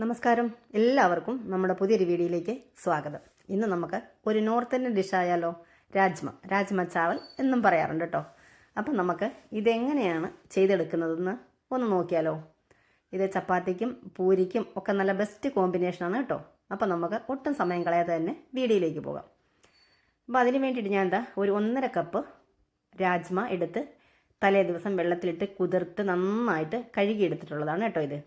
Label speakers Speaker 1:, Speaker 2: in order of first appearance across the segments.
Speaker 1: നമസ്കാരം. എല്ലാവർക്കും നമ്മുടെ പുതിയൊരു വീഡിയോയിലേക്ക് സ്വാഗതം. ഇന്ന് നമുക്ക് ഒരു നോർത്ത് ഇന്ത്യൻ ഡിഷായാലോ രാജ്മ രാജ്മ ചാവൽ എന്നും പറയാറുണ്ട് കേട്ടോ അപ്പം നമുക്ക് ഇതെങ്ങനെയാണ് ചെയ്തെടുക്കുന്നതെന്ന് ഒന്ന് നോക്കിയാലോ. ഇത് ചപ്പാത്തിക്കും പൂരിക്കും ഒക്കെ നല്ല ബെസ്റ്റ് കോമ്പിനേഷനാണ് കേട്ടോ അപ്പം നമുക്ക് ഒട്ടും സമയം കളയാതെ തന്നെ വീഡിയോയിലേക്ക് പോകാം. അപ്പോൾ അതിന് വേണ്ടിയിട്ട് ഞാൻ എന്താ ഒരു ഒന്നര കപ്പ് രാജ്മ എടുത്ത് തലേ ദിവസം വെള്ളത്തിലിട്ട് കുതിർത്ത് നന്നായിട്ട് കഴുകിയെടുത്തിട്ടുള്ളതാണ് കേട്ടോ ഇത്.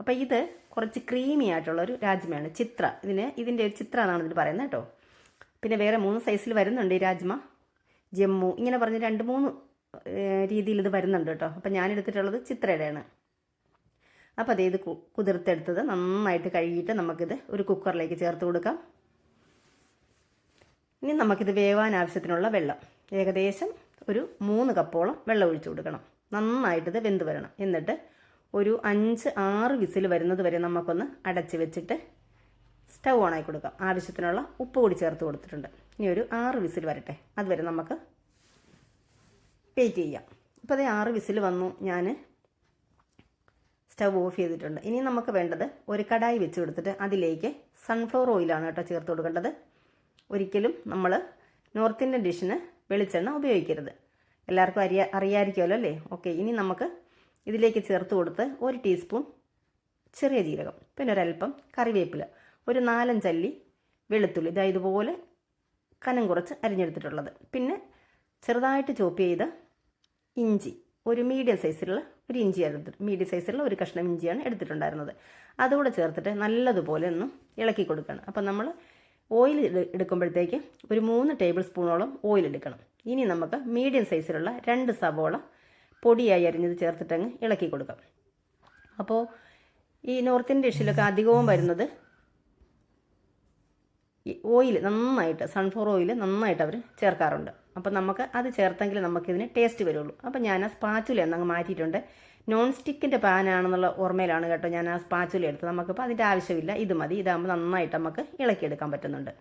Speaker 1: അപ്പോൾ ഇത് കുറച്ച് ക്രീമി ആയിട്ടുള്ളൊരു രാജ്മയാണ് ചിത്ര. ഇതിന് ഇതിന്റെ ഒരു ചിത്ര എന്നാണ് ഇതിന് പറയുന്നത് കേട്ടോ. പിന്നെ വേറെ മൂന്ന് സൈസിൽ വരുന്നുണ്ട് ഈ രാജ്മ. ജമ്മു. ഇങ്ങനെ പറഞ്ഞ് രണ്ട് മൂന്ന് രീതിയിൽ ഇത് വരുന്നുണ്ട് കേട്ടോ. അപ്പം ഞാൻ എടുത്തിട്ടുള്ളത് ചിത്രയുടെയാണ്. അപ്പോൾ അതേ ഇത് കുതിർത്തെടുത്തത്. നന്നായിട്ട് കഴുകിയിട്ട് നമുക്കിത് ഒരു കുക്കറിലേക്ക് ചേർത്ത് കൊടുക്കാം. ഇനി നമുക്കിത് വേവാൻ ആവശ്യത്തിനുള്ള വെള്ളം. ഏകദേശം ഒരു മൂന്ന് കപ്പോളം വെള്ളം ഒഴിച്ചു കൊടുക്കണം. നന്നായിട്ടിത് വെന്ത് വരണം. എന്നിട്ട് ഒരു അഞ്ച് ആറ് വിസിൽ വരുന്നത് വരെ നമുക്കൊന്ന് അടച്ച് വെച്ചിട്ട് സ്റ്റൗ ഓണായി കൊടുക്കാം. ആവശ്യത്തിനുള്ള ഉപ്പ് കൂടി ചേർത്ത് കൊടുത്തിട്ടുണ്ട്. ഇനി ഒരു ആറ് വിസിൽ വരട്ടെ. അതുവരെ നമുക്ക് വെയിറ്റ് ചെയ്യാം. ഇപ്പോൾ അതേ ആറ് വിസിൽ വന്നു. ഞാൻ സ്റ്റൗ ഓഫ് ചെയ്തിട്ടുണ്ട്. ഇനി നമുക്ക് വേണ്ടത് ഒരു കടായി വെച്ച് കൊടുത്തിട്ട് അതിലേക്ക് സൺഫ്ലവർ ഓയിലാണ് കേട്ടോ ചേർത്ത് കൊടുക്കേണ്ടത്. ഒരിക്കലും നമ്മൾ നോർത്ത് ഇന്ത്യൻ ഡിഷിന് വെളിച്ചെണ്ണ ഉപയോഗിക്കരുത്. എല്ലാവർക്കും അറിയാ അറിയാമായിരിക്കുമല്ലോ അല്ലേ? ഓക്കെ ഇനി നമുക്ക് ഇതിലേക്ക് ചേർത്ത് കൊടുത്ത് ഒരു ടീസ്പൂൺ ചെറിയ ജീരകം പിന്നെ ഒരല്പം കറിവേപ്പില ഒരു നാലഞ്ചല്ലി വെളുത്തുള്ളി. ഇതാ ഇതുപോലെ കനം കുറച്ച് അരിഞ്ഞെടുത്തിട്ടുള്ളത്. പിന്നെ ചെറുതായിട്ട് ചോപ്പ് ചെയ്ത ഇഞ്ചി ഒരു മീഡിയം സൈസിലുള്ള ഒരു ഇഞ്ചി എടുത്തിട്ട് മീഡിയം സൈസിലുള്ള ഒരു കഷ്ണം ഇഞ്ചിയാണ് എടുത്തിട്ടുണ്ടായിരുന്നത്. അതുകൂടെ ചേർത്തിട്ട് നല്ലതുപോലെ ഒന്ന് ഇളക്കി കൊടുക്കണം. അപ്പം നമ്മൾ ഓയിൽ എടുക്കുമ്പോഴത്തേക്ക് ഒരു മൂന്ന് ടേബിൾ സ്പൂണോളം ഓയിൽ എടുക്കണം. ഇനി നമുക്ക് മീഡിയം സൈസിലുള്ള രണ്ട് സവോള പൊടിയായി അരിഞ്ഞത് ചേർത്തിട്ടങ്ങ് ഇളക്കി കൊടുക്കാം. അപ്പോൾ ഈ നോർത്ത് ഇന്ത്യൻ ഡിഷിലൊക്കെ അധികവും വരുന്നത് ഓയിൽ നന്നായിട്ട് സൺഫ്ലവർ ഓയിൽ നന്നായിട്ട് അവർ ചേർക്കാറുണ്ട്. അപ്പോൾ നമുക്ക് അത് ചേർത്തെങ്കിൽ നമുക്കിതിന് ടേസ്റ്റ് വരുള്ളൂ. അപ്പോൾ ഞാൻ ആ സ്പാച്ചുല എന്നങ്ങ് മാറ്റിയിട്ടുണ്ട്. നോൺ സ്റ്റിക്കിന്റെ പാനാണെന്നുള്ള ഓർമ്മയിലാണ് കേട്ടോ ഞാൻ ആ സ്പാച്ചുല എടുത്തത്. നമുക്കിപ്പോൾ അതിന്റെ ആവശ്യമില്ല. ഇത് മതി. ഇതാകുമ്പോൾ നന്നായിട്ട് നമുക്ക് ഇളക്കിയെടുക്കാൻ പറ്റുന്നുണ്ട്.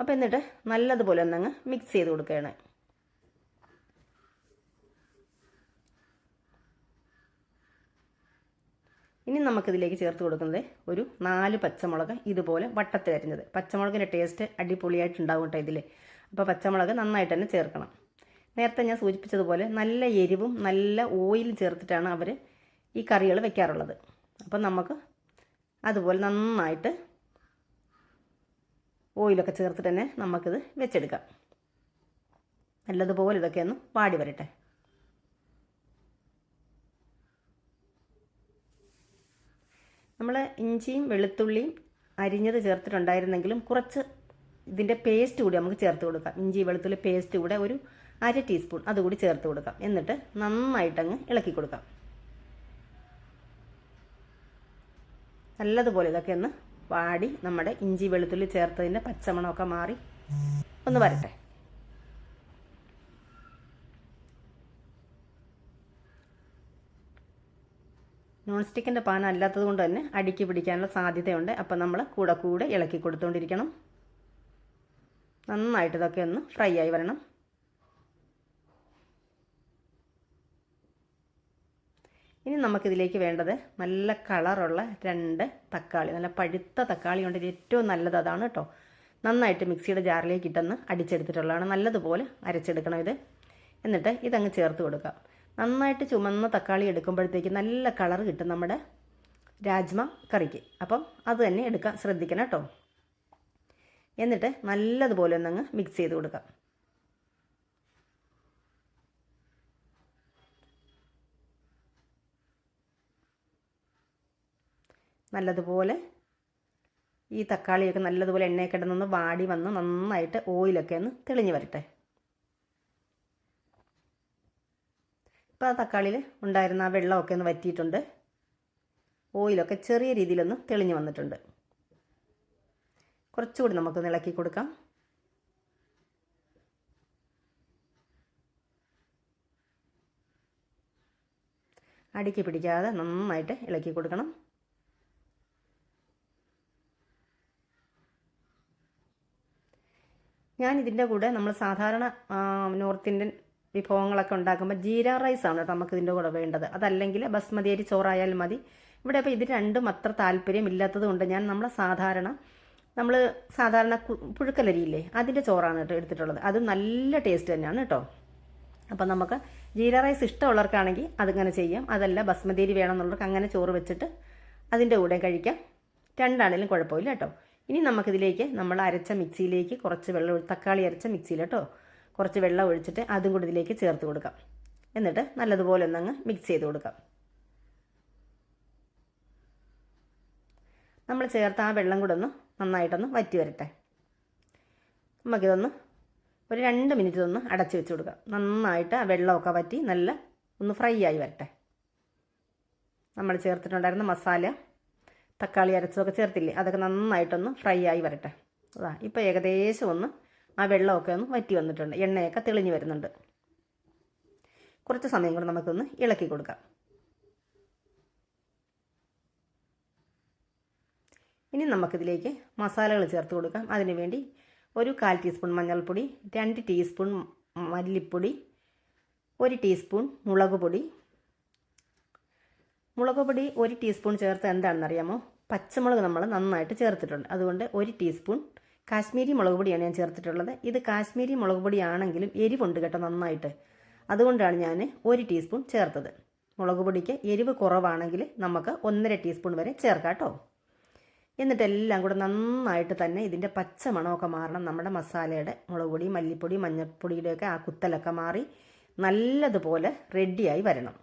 Speaker 1: അപ്പോൾ എന്നിട്ട് നല്ലതുപോലെ ഒന്നങ്ങ് മിക്സ് ചെയ്ത് കൊടുക്കുകയാണ്. ഇനി നമുക്കിതിലേക്ക് ചേർത്ത് കൊടുക്കുന്നത് ഒരു നാല് പച്ചമുളക് ഇതുപോലെ വട്ടത്തിൽ അരിഞ്ഞത്. പച്ചമുളകിന്റെ ടേസ്റ്റ് അടിപൊളിയായിട്ടുണ്ടാവും കേട്ടോ ഇതിൽ അപ്പോൾ പച്ചമുളക് നന്നായിട്ട് തന്നെ ചേർക്കണം. നേരത്തെ ഞാൻ സൂചിപ്പിച്ചതുപോലെ നല്ല എരിവും നല്ല ഓയിലും ചേർത്തിട്ടാണ് അവർ ഈ കറികൾ വെക്കാറുള്ളത്. അപ്പം നമുക്ക് അതുപോലെ നന്നായിട്ട് ഓയിലൊക്കെ ചേർത്തിട്ട് തന്നെ നമുക്കിത് വെച്ചെടുക്കാം. നല്ലതുപോലെ ഇതൊക്കെ ഒന്ന് വാടി വരട്ടെ. നമ്മൾ ഇഞ്ചിയും വെളുത്തുള്ളിയും അരിഞ്ഞത് ചേർത്തിട്ടുണ്ടായിരുന്നെങ്കിലും കുറച്ച് ഇതിന്റെ പേസ്റ്റ് കൂടി നമുക്ക് ചേർത്ത് കൊടുക്കാം. ഇഞ്ചി വെളുത്തുള്ളി പേസ്റ്റ് കൂടെ ഒരു അര ടീസ്പൂൺ അതുകൂടി ചേർത്ത് കൊടുക്കാം. എന്നിട്ട് നന്നായിട്ടങ്ങ് ഇളക്കി കൊടുക്കാം. നല്ലതുപോലെ ഇതൊക്കെ ഒന്ന് വാടി നമ്മുടെ ഇഞ്ചി വെളുത്തുള്ളി ചേർത്തതിന്റെ പച്ചമണമൊക്കെ മാറി ഒന്ന് വരട്ടെ. നോൺ സ്റ്റിക്കിന്റെ പാൻ അല്ലാത്തത് കൊണ്ട് തന്നെ അടുക്കി പിടിക്കാനുള്ള സാധ്യതയുണ്ട്. അപ്പം നമ്മൾ കൂടെ കൂടെ ഇളക്കി കൊടുത്തുകൊണ്ടിരിക്കണം നന്നായിട്ട് ഇതൊക്കെ ഒന്ന് ഫ്രൈ ആയി വരണം. ഇനി നമുക്കിതിലേക്ക് വേണ്ടത് നല്ല കളറുള്ള രണ്ട് തക്കാളി നല്ല പഴുത്ത തക്കാളി കൊണ്ട് ഏറ്റവും നല്ലത് അതാണ് കേട്ടോ നന്നായിട്ട് മിക്സിയുടെ ജാറിലേക്ക് ഇട്ടെന്ന് അടിച്ചെടുത്തിട്ടുള്ളതാണ് നല്ലതുപോലെ അരച്ചെടുക്കണം ഇത്. എന്നിട്ട് ഇതങ്ങ് ചേർത്ത് കൊടുക്കുക നന്നായിട്ട് ചുമന്ന തക്കാളി എടുക്കുമ്പോഴത്തേക്ക് നല്ല കളർ കിട്ടും നമ്മുടെ രാജ്മ കറിക്ക്. അപ്പം അത് തന്നെ എടുക്കാൻ ശ്രദ്ധിക്കണം കേട്ടോ. എന്നിട്ട് നല്ലതുപോലെ ഒന്നങ്ങ് മിക്സ് ചെയ്ത് കൊടുക്കാം. നല്ലതുപോലെ ഈ തക്കാളിയൊക്കെ നല്ലതുപോലെ എണ്ണയൊക്കെ ഇടുന്നൊന്ന് വാടി വന്ന് നന്നായിട്ട് ഓയിലൊക്കെ ഒന്ന് തെളിഞ്ഞു വരട്ടെ. ഇപ്പോൾ ആ തക്കാളിയിൽ ഉണ്ടായിരുന്ന ആ വെള്ളമൊക്കെ ഒന്ന് വറ്റിയിട്ടുണ്ട്. ഓയിലൊക്കെ ചെറിയ രീതിയിലൊന്ന് തെളിഞ്ഞു വന്നിട്ടുണ്ട്. കുറച്ചുകൂടി നമുക്കൊന്ന് ഇളക്കി കൊടുക്കാം. അടുക്കി പിടിക്കാതെ നന്നായിട്ട് ഇളക്കി കൊടുക്കണം. ഞാൻ ഇതിന്റെ കൂടെ നമ്മൾ സാധാരണ നോർത്ത് ഇന്ത്യൻ വിഭവങ്ങളൊക്കെ ഉണ്ടാക്കുമ്പോൾ ജീര റൈസാണ് കേട്ടോ നമുക്ക് ഇതിന്റെ കൂടെ വേണ്ടത്. അതല്ലെങ്കിൽ ബസ്മതി അരി ചോറായാൽ മതി. ഇവിടെ അപ്പോൾ ഇത് രണ്ടും അത്ര താല്പര്യമില്ലാത്തത് കൊണ്ട് ഞാൻ നമ്മളെ സാധാരണ നമ്മൾ സാധാരണ പുഴുക്കലരിയില്ലേ അതിന്റെ ചോറാണ് കേട്ടോ എടുത്തിട്ടുള്ളത്. അത് നല്ല ടേസ്റ്റ് തന്നെയാണ് കേട്ടോ. അപ്പം നമുക്ക് ജീര റൈസ് ഇഷ്ടമുള്ളവർക്കാണെങ്കിൽ അതിങ്ങനെ ചെയ്യാം. അതല്ല ബസ്മതി അരി വേണമെന്നുള്ളവർക്ക് അങ്ങനെ ചോറ് വെച്ചിട്ട് അതിന്റെ കൂടെ കഴിക്കാം. രണ്ടാണേലും കുഴപ്പമില്ല കേട്ടോ. ഇനി നമുക്കിതിലേക്ക് നമ്മൾ അരച്ച മിക്സിയിലേക്ക് കുറച്ച് വെള്ളം തക്കാളി അരച്ച മിക്സിയിൽ കേട്ടോ കുറച്ച് വെള്ളം ഒഴിച്ചിട്ട് അതും കൂടി ഇതിലേക്ക് ചേർത്ത് കൊടുക്കാം. എന്നിട്ട് നല്ലതുപോലെ ഒന്നങ്ങ് മിക്സ് ചെയ്ത് കൊടുക്കാം. നമ്മൾ ചേർത്ത് ആ വെള്ളം കൂടെ ഒന്ന് നന്നായിട്ടൊന്ന് വറ്റി വരട്ടെ. നമുക്കിതൊന്ന് ഒരു രണ്ട് മിനിറ്റ് ഒന്ന് അടച്ചു വെച്ച് കൊടുക്കാം. നന്നായിട്ട് ആ വെള്ളമൊക്കെ വറ്റി നല്ല ഒന്ന് ഫ്രൈ ആയി വരട്ടെ. നമ്മൾ ചേർത്തിട്ടുണ്ടായിരുന്ന മസാല തക്കാളി അരച്ചതൊക്കെ ചേർത്തില്ലേ? അതൊക്കെ നന്നായിട്ടൊന്ന് ഫ്രൈ ആയി വരട്ടെ. അതാ ഇപ്പോൾ ഏകദേശം ഒന്ന് ആ വെള്ളമൊക്കെ ഒന്ന് വറ്റി വന്നിട്ടുണ്ട്. എണ്ണയൊക്കെ തെളിഞ്ഞു വരുന്നുണ്ട്. കുറച്ച് സമയം കൂടെ നമുക്കൊന്ന് ഇളക്കി കൊടുക്കാം. ഇനി നമുക്കിതിലേക്ക് മസാലകൾ ചേർത്ത് കൊടുക്കാം. അതിനുവേണ്ടി ഒരു കാൽ ടീസ്പൂൺ മഞ്ഞൾപ്പൊടി രണ്ട് ടീസ്പൂൺ മല്ലിപ്പൊടി ഒരു ടീസ്പൂൺ മുളക് പൊടി. മുളക് പൊടി ഒരു ടീസ്പൂൺ ചേർത്ത് എന്താണെന്നറിയാമോ? പച്ചമുളക് നമ്മൾ നന്നായിട്ട് ചേർത്തിട്ടുണ്ട്. അതുകൊണ്ട് ഒരു ടീസ്പൂൺ കാശ്മീരി മുളക് പൊടിയാണ് ഞാൻ ചേർത്തിട്ടുള്ളത്. ഇത് കാശ്മീരി മുളക് പൊടിയാണെങ്കിലും എരിവുണ്ട് കേട്ടോ നന്നായിട്ട്. അതുകൊണ്ടാണ് ഞാൻ ഒരു ടീസ്പൂൺ ചേർത്തത്. മുളക് പൊടിക്ക് എരിവ് കുറവാണെങ്കിൽ നമുക്ക് ഒന്നര ടീസ്പൂൺ വരെ ചേർക്കാം കേട്ടോ. എന്നിട്ട് എല്ലാം കൂടെ നന്നായിട്ട് തന്നെ ഇതിന്റെ പച്ച മണമൊക്കെ മാറണം. നമ്മുടെ മസാലയുടെ മുളക് പൊടി മല്ലിപ്പൊടി മഞ്ഞൾപ്പൊടിയുടെയൊക്കെ ആ കുത്തലൊക്കെ മാറി നല്ലതുപോലെ റെഡിയായി വരണം.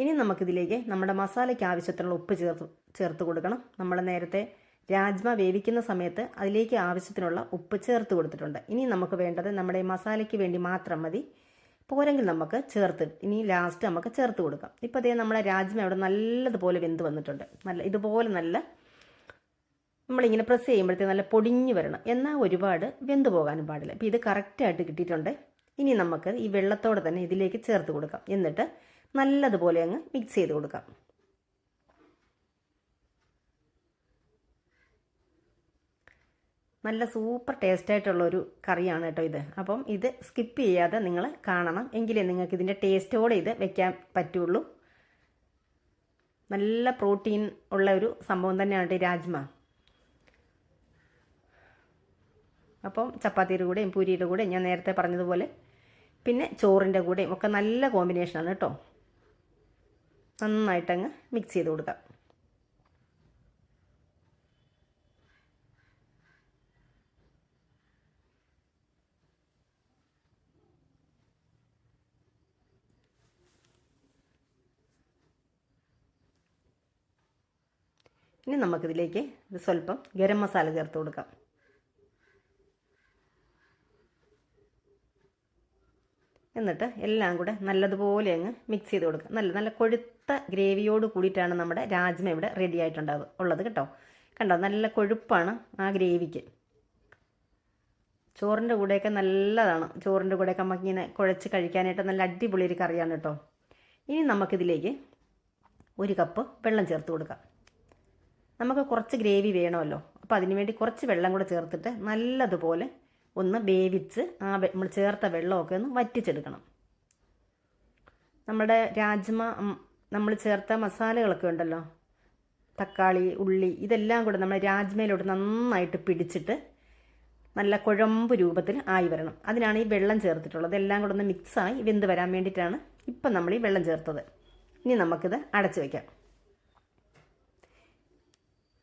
Speaker 1: ഇനി നമുക്കിതിലേക്ക് നമ്മുടെ മസാലയ്ക്ക് ആവശ്യത്തിനുള്ള ഉപ്പ് ചേർത്ത് ചേർത്ത് കൊടുക്കണം. നമ്മൾ നേരത്തെ രാജ്മ വേവിക്കുന്ന സമയത്ത് അതിലേക്ക് ആവശ്യത്തിനുള്ള ഉപ്പ് ചേർത്ത് കൊടുത്തിട്ടുണ്ട്. ഇനി നമുക്ക് വേണ്ടത് നമ്മുടെ മസാലയ്ക്ക് വേണ്ടി മാത്രം മതി. പോരെങ്കിൽ നമുക്ക് ചേർത്ത് ഇനി ലാസ്റ്റ് നമുക്ക് ചേർത്ത് കൊടുക്കാം. ഇപ്പോൾ അതേ നമ്മുടെ രാജ്മ അവിടെ നല്ലതുപോലെ വെന്ത് വന്നിട്ടുണ്ട്. നല്ല ഇതുപോലെ നല്ല നമ്മളിങ്ങനെ പ്രസ് ചെയ്യുമ്പോഴത്തേക്ക് നല്ല പൊടിഞ്ഞു വരണം. എന്നാൽ ഒരുപാട് വെന്ത് പോകാനും പാടില്ല. അപ്പോൾ ഇത് കറക്റ്റായിട്ട് കിട്ടിയിട്ടുണ്ട്. ഇനി നമുക്ക് ഈ വെള്ളത്തോടെ തന്നെ ഇതിലേക്ക് ചേർത്ത് കൊടുക്കാം. എന്നിട്ട് നല്ലതുപോലെ അങ്ങ് മിക്സ് ചെയ്ത് കൊടുക്കാം. നല്ല സൂപ്പർ ടേസ്റ്റ് ആയിട്ടുള്ള ഒരു കറിയാണ് കേട്ടോ ഇത്. അപ്പം ഇത് സ്കിപ്പ് ചെയ്യാതെ നിങ്ങൾ കാണണം. എങ്കിലേ നിങ്ങൾക്ക് ഇതിന്റെ ടേസ്റ്റോടെ ഇത് വെക്കാൻ പറ്റുള്ളൂ. നല്ല പ്രോട്ടീൻ ഉള്ള ഒരു സംഭവം തന്നെയാണ് രാജ്മ. അപ്പം ചപ്പാത്തിയുടെ കൂടെയും പൂരിയുടെ കൂടെയും ഞാൻ നേരത്തെ പറഞ്ഞതുപോലെ പിന്നെ ചോറിന്റെ കൂടെയും ഒക്കെ നല്ല കോമ്പിനേഷനാണ് കേട്ടോ. നന്നായിട്ടങ്ങ് മിക്സ് ചെയ്ത് കൊടുക്കാം. ഇനി നമുക്കിതിലേക്ക് സ്വല്പം ഗരം മസാല ചേർത്ത് കൊടുക്കാം. എന്നിട്ട് എല്ലാം കൂടെ നല്ലതുപോലെ അങ്ങ് മിക്സ് ചെയ്ത് കൊടുക്കുക. നല്ല നല്ല കൊഴുത്ത ഗ്രേവിയോട് കൂടിയിട്ടാണ് നമ്മുടെ രാജ്മ ഇവിടെ റെഡി ആയിട്ടുണ്ടാവുക ഉള്ളത് കേട്ടോ. കണ്ടോ? നല്ല കൊഴുപ്പാണ് ആ ഗ്രേവിക്ക്. ചോറിന്റെ കൂടെയൊക്കെ നല്ലതാണ്. ചോറിന്റെ കൂടെയൊക്കെ നമുക്ക് ഇങ്ങനെ കുഴച്ച് കഴിക്കാനായിട്ട് നല്ല അടിപൊളി ഒരു കറിയാണ് കേട്ടോ. ഇനി നമുക്കിതിലേക്ക് ഒരു കപ്പ് വെള്ളം ചേർത്ത് കൊടുക്കാം. നമുക്ക് കുറച്ച് ഗ്രേവി വേണമല്ലോ. അപ്പോൾ അതിന് വേണ്ടി കുറച്ച് വെള്ളം കൂടെ ചേർത്തിട്ട് നല്ലതുപോലെ ഒന്ന് വേവിച്ച് ആ നമ്മൾ ചേർത്ത വെള്ളമൊക്കെ ഒന്ന് വറ്റിച്ചെടുക്കണം. നമ്മുടെ രാജ്മ നമ്മൾ ചേർത്ത മസാലകളൊക്കെ ഉണ്ടല്ലോ. തക്കാളി ഉള്ളി ഇതെല്ലാം കൂടെ നമ്മൾ രാജ്മയിലോട്ട് നന്നായിട്ട് പിടിച്ചിട്ട് നല്ല കുഴമ്പ് രൂപത്തിൽ ആയി വരണം. അതിനാണ് ഈ വെള്ളം ചേർത്തിട്ടുള്ളത്. എല്ലാം കൂടെ ഒന്ന് മിക്സായി വെന്ത് വരാൻ വേണ്ടിയിട്ടാണ് ഇപ്പം നമ്മൾ ഈ വെള്ളം ചേർത്തത്. ഇനി നമുക്കിത് അടച്ചു വയ്ക്കാം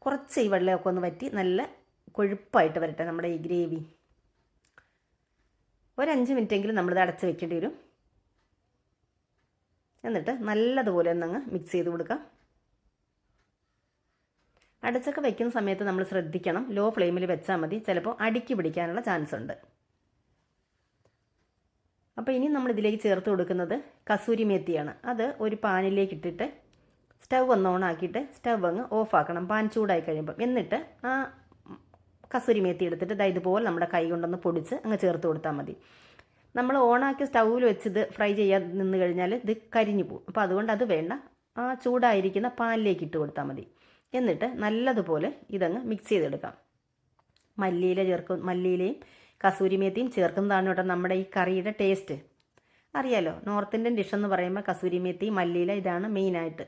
Speaker 1: കുറച്ച് ഈ വെള്ളമൊക്കെ ഒന്ന് വറ്റി നല്ല കൊഴുപ്പായിട്ട് വരട്ടെ നമ്മുടെ ഈ ഗ്രേവി. ഒരഞ്ച് മിനിറ്റെങ്കിലും നമ്മളിത് അടച്ച് വെക്കേണ്ടി വരും. എന്നിട്ട് നല്ലതുപോലെ ഒന്നങ്ങ് മിക്സ് ചെയ്ത് കൊടുക്കാം. അടച്ചൊക്കെ വെക്കുന്ന സമയത്ത് നമ്മൾ ശ്രദ്ധിക്കണം. ലോ ഫ്ലെയിമിൽ വെച്ചാൽ മതി. ചിലപ്പോൾ അടുക്കി പിടിക്കാനുള്ള ചാൻസ് ഉണ്ട്. അപ്പോൾ ഇനി നമ്മൾ ഇതിലേക്ക് ചേർത്ത് കൊടുക്കുന്നത് കസൂരി മേത്തിയാണ്. അത് ഒരു പാനിലേക്ക് ഇട്ടിട്ട് സ്റ്റൗ ഒന്ന് ഓൺ ആക്കിയിട്ട് സ്റ്റവ് അങ്ങ് ഓഫ് ആക്കണം. പാൻ ചൂടായി കഴിയുമ്പം. എന്നിട്ട് ആ കസൂരി മേത്തി എടുത്തിട്ട് ദാ ഇതുപോലെ നമ്മുടെ കൈ കൊണ്ടൊന്ന് പൊടിച്ച് അങ്ങ് ചേർത്ത് കൊടുത്താൽ മതി. നമ്മൾ ഓണാക്കി സ്റ്റൗവിൽ വെച്ചത് ഫ്രൈ ചെയ്യാൻ നിന്ന് കഴിഞ്ഞാൽ ഇത് കരിഞ്ഞു പോകും. അപ്പോൾ അതുകൊണ്ട് അത് വേണ്ട. ആ ചൂടായിരിക്കുന്ന പാനിലേക്ക് ഇട്ട് കൊടുത്താൽ മതി. എന്നിട്ട് നല്ലതുപോലെ ഇതങ്ങ് മിക്സ് ചെയ്തെടുക്കാം. മല്ലിയില ചേർക്കും മല്ലിയിലയും കസൂരി മേത്തിയും ചേർക്കുന്നതാണ് കേട്ടോ നമ്മുടെ ഈ കറിയുടെ ടേസ്റ്റ് അറിയാലോ നോർത്ത് ഇന്ത്യൻ ഡിഷ് എന്ന് പറയുമ്പോൾ കസൂരി മേത്തി മല്ലിയില ഇതാണ് മെയിനായിട്ട്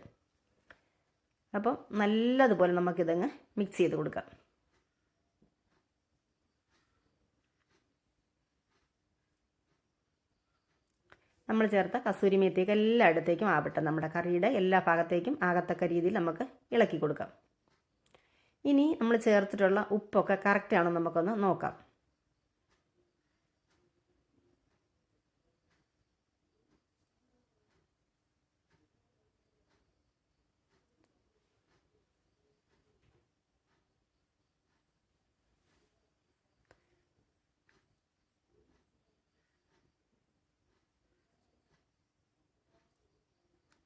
Speaker 1: അപ്പം നല്ലതുപോലെ നമുക്കിതങ്ങ് മിക്സ് ചെയ്ത് കൊടുക്കാം. നമ്മൾ ചേർത്ത കസൂരി മേത്തിയൊക്കെ എല്ലായിടത്തേക്കും ആവട്ടെ. നമ്മുടെ കറിയുടെ എല്ലാ ഭാഗത്തേക്കും ആകത്തക്ക രീതിയിൽ നമുക്ക് ഇളക്കി കൊടുക്കാം. ഇനി നമ്മൾ ചേർത്തിട്ടുള്ള ഉപ്പൊക്കെ കറക്റ്റാണോ നമുക്കൊന്ന് നോക്കാം.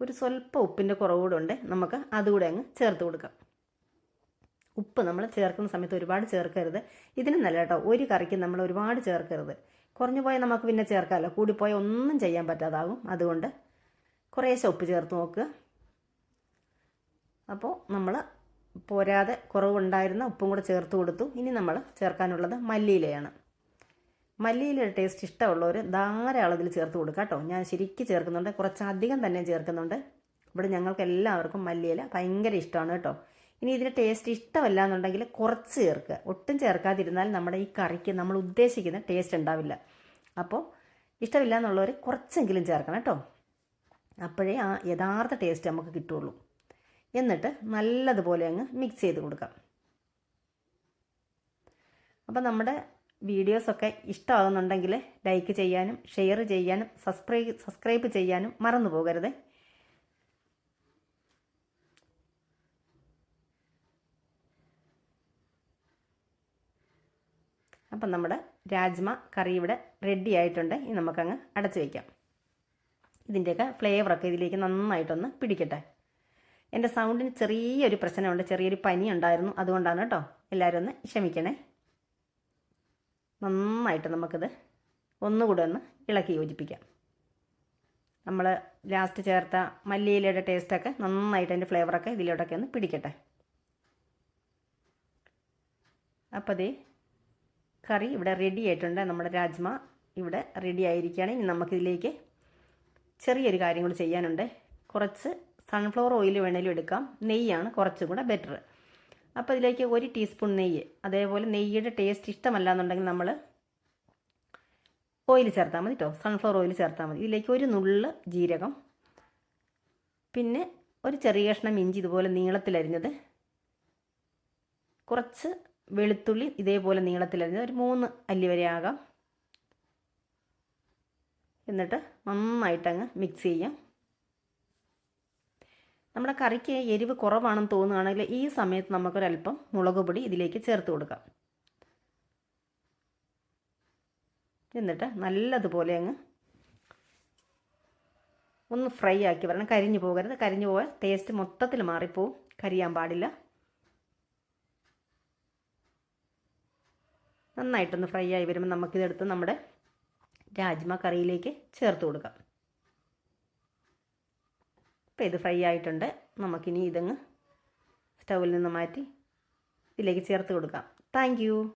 Speaker 1: ഒരു സ്വല്പം ഉപ്പിന്റെ കുറവുകൂടെ ഉണ്ട് നമുക്ക് അതുകൂടെ അങ്ങ് ചേർത്ത് കൊടുക്കാം. ഉപ്പ് നമ്മൾ ചേർക്കുന്ന സമയത്ത് ഒരുപാട് ചേർക്കരുത്. ഇതിന് നല്ല കേട്ടോ. ഒരു കറിക്ക് നമ്മൾ ഒരുപാട് ചേർക്കരുത്. കുറഞ്ഞു പോയാൽ നമുക്ക് പിന്നെ ചേർക്കാമല്ലോ. കൂടിപ്പോയാൽ ഒന്നും ചെയ്യാൻ പറ്റാതാകും. അതുകൊണ്ട് കുറേശ്ശെ ഉപ്പ് ചേർത്ത് നോക്കുക. അപ്പോൾ നമ്മൾ പോരാതെ കുറവുണ്ടായിരുന്ന ഉപ്പും കൂടെ ചേർത്ത് കൊടുത്തു. ഇനി നമ്മൾ ചേർക്കാനുള്ളത് മല്ലിയിലയാണ്. മല്ലിയിലയുടെ ടേസ്റ്റ് ഇഷ്ടമുള്ളവർ ധാരാളം ഇതിൽ ചേർത്ത് കൊടുക്കുക കേട്ടോ. ഞാൻ ശരിക്കും ചേർക്കുന്നുണ്ട്. കുറച്ചധികം തന്നെ ചേർക്കുന്നുണ്ട്. ഇവിടെ ഞങ്ങൾക്ക് എല്ലാവർക്കും മല്ലിയില ഭയങ്കര ഇഷ്ടമാണ് കേട്ടോ. ഇനി ഇതിന് ടേസ്റ്റ് ഇഷ്ടമല്ല എന്നുണ്ടെങ്കിൽ കുറച്ച് ചേർക്കുക. ഒട്ടും ചേർക്കാതിരുന്നാൽ നമ്മുടെ ഈ കറിക്ക് നമ്മൾ ഉദ്ദേശിക്കുന്ന ടേസ്റ്റ് ഉണ്ടാവില്ല. അപ്പോൾ ഇഷ്ടമില്ല എന്നുള്ളവർ കുറച്ചെങ്കിലും ചേർക്കണം കേട്ടോ. അപ്പോഴേ ആ യഥാർത്ഥ ടേസ്റ്റ് നമുക്ക് കിട്ടുള്ളൂ. എന്നിട്ട് നല്ലതുപോലെ അങ്ങ് മിക്സ് ചെയ്ത് കൊടുക്കാം. അപ്പം നമ്മുടെ വീഡിയോസൊക്കെ ഇഷ്ടമാകുന്നുണ്ടെങ്കിൽ ലൈക്ക് ചെയ്യാനും ഷെയർ ചെയ്യാനും സബ്സ്ക്രൈബ് സബ്സ്ക്രൈബ് ചെയ്യാനും മറന്നു പോകരുത്. അപ്പം നമ്മുടെ രാജ്മ കറി ഇവിടെ റെഡി ആയിട്ടുണ്ട്. ഇനി നമുക്കങ്ങ് അടച്ചു വയ്ക്കാം ഇതിന്റെയൊക്കെ ഫ്ലേവറൊക്കെ ഇതിലേക്ക് നന്നായിട്ടൊന്ന് പിടിക്കട്ടെ. എന്റെ സൗണ്ടിന് ചെറിയൊരു പ്രശ്നമുണ്ട് ചെറിയൊരു പനി ഉണ്ടായിരുന്നു. അതുകൊണ്ടാണ് കേട്ടോ എല്ലാവരും ഒന്ന് ക്ഷമിക്കണേ. നന്നായിട്ട് നമുക്കിത് ഒന്നുകൂടെ ഒന്ന് ഇളക്കി യോജിപ്പിക്കാം. നമ്മൾ ലാസ്റ്റ് ചേർത്ത മല്ലിയിലയുടെ ടേസ്റ്റൊക്കെ നന്നായിട്ട് അതിന്റെ ഫ്ലേവറൊക്കെ ഇതിലോട്ടൊക്കെ ഒന്ന് പിടിക്കട്ടെ. അപ്പോൾ അതേ കറി ഇവിടെ റെഡി ആയിട്ടുണ്ട്. നമ്മുടെ രാജ്മ ഇവിടെ റെഡി ആയിരിക്കുകയാണ്. ഇനി നമുക്കിതിലേക്ക് ചെറിയൊരു കാര്യം കൂടി ചെയ്യാനുണ്ട്. കുറച്ച് സൺഫ്ലവർ ഓയിൽ വേണേലും എടുക്കാം. നെയ്യാണ് കുറച്ചും കൂടെ ബെറ്റർ അപ്പോൾ ഇതിലേക്ക് ഒരു ടീസ്പൂൺ നെയ്യ്. അതേപോലെ നെയ്യുടെ ടേസ്റ്റ് ഇഷ്ടമല്ല എന്നുണ്ടെങ്കിൽ നമ്മൾ ഓയിൽ ചേർത്താൽ മതി കേട്ടോ സൺഫ്ലവർ ഓയിൽ ചേർത്താൽ മതി. ഇതിലേക്ക് ഒരു നുള്ള് ജീരകം പിന്നെ ഒരു ചെറിയ കഷ്ണം ഇഞ്ചി ഇതുപോലെ നീളത്തിലരിഞ്ഞത് കുറച്ച് വെളുത്തുള്ളി ഇതേപോലെ നീളത്തിലരിഞ്ഞത് ഒരു മൂന്ന് അല്ലി വരെ ആകാം. എന്നിട്ട് നന്നായിട്ടങ്ങ് മിക്സ് ചെയ്യാം. നമ്മുടെ കറിക്ക് എരിവ് കുറവാണെന്ന് തോന്നുകയാണെങ്കിൽ ഈ സമയത്ത് നമുക്കൊരല്പം മുളക് പൊടി ഇതിലേക്ക് ചേർത്ത് കൊടുക്കാം. എന്നിട്ട് നല്ലതുപോലെ അങ്ങ് ഒന്ന് ഫ്രൈ ആക്കി വരണം. കരിഞ്ഞു പോകരുത്. കരിഞ്ഞു പോയാൽ ടേസ്റ്റ് മൊത്തത്തിൽ മാറിപ്പോവും. കരിയാൻ പാടില്ല. നന്നായിട്ടൊന്ന് ഫ്രൈ ആയി വരുമ്പോൾ നമുക്കിതെടുത്ത് നമ്മുടെ രാജ്മ കറിയിലേക്ക് ചേർത്ത് കൊടുക്കാം. ഇപ്പോൾ ഇത് ഫ്രൈ ആയിട്ടുണ്ട്. നമുക്കിനി ഇതങ്ങ് സ്റ്റൗവിൽ നിന്ന് മാറ്റി ഇതിലേക്ക് ചേർത്ത് കൊടുക്കാം. താങ്ക്